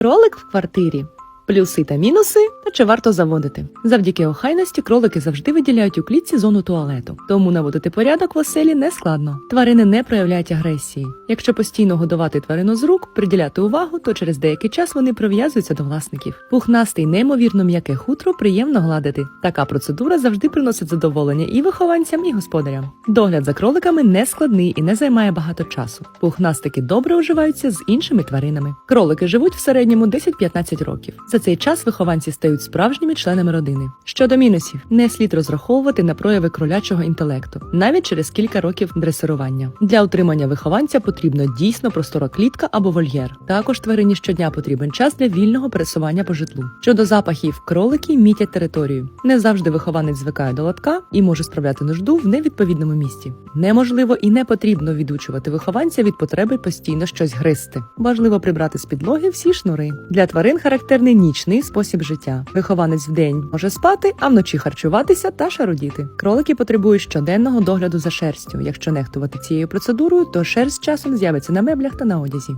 Кролик в квартирі. Плюси та мінуси, та чи варто заводити. Завдяки охайності кролики завжди виділяють у клітці зону туалету, тому наводити порядок в оселі не складно. Тварини не проявляють агресії. Якщо постійно годувати тварину з рук, приділяти увагу, то через деякий час вони прив'язуються до власників. Пухнасте й неймовірно м'яке хутро приємно гладити. Така процедура завжди приносить задоволення і вихованцям, і господарям. Догляд за кроликами не складний і не займає багато часу. Пухнастики добре уживаються з іншими тваринами. Кролики живуть в середньому 10-15 років. За цей час вихованці стають справжніми членами родини. Щодо мінусів, не слід розраховувати на прояви кролячого інтелекту, навіть через кілька років дресирування. Для утримання вихованця потрібно дійсно простора клітка або вольєр. Також тварині щодня потрібен час для вільного пересування по житлу. Щодо запахів, кролики мітять територію. Не завжди вихованець звикає до лотка і може справляти нужду в невідповідному місці. Неможливо і не потрібно відучувати вихованця від потреби постійно щось гризти. Важливо прибрати з підлоги всі шнури. Для тварин характерний нічний спосіб життя. Вихованець вдень може спати, а вночі харчуватися та шарудіти. Кролики потребують щоденного догляду за шерстю. Якщо нехтувати цією процедурою, то шерсть часом з'явиться на меблях та на одязі.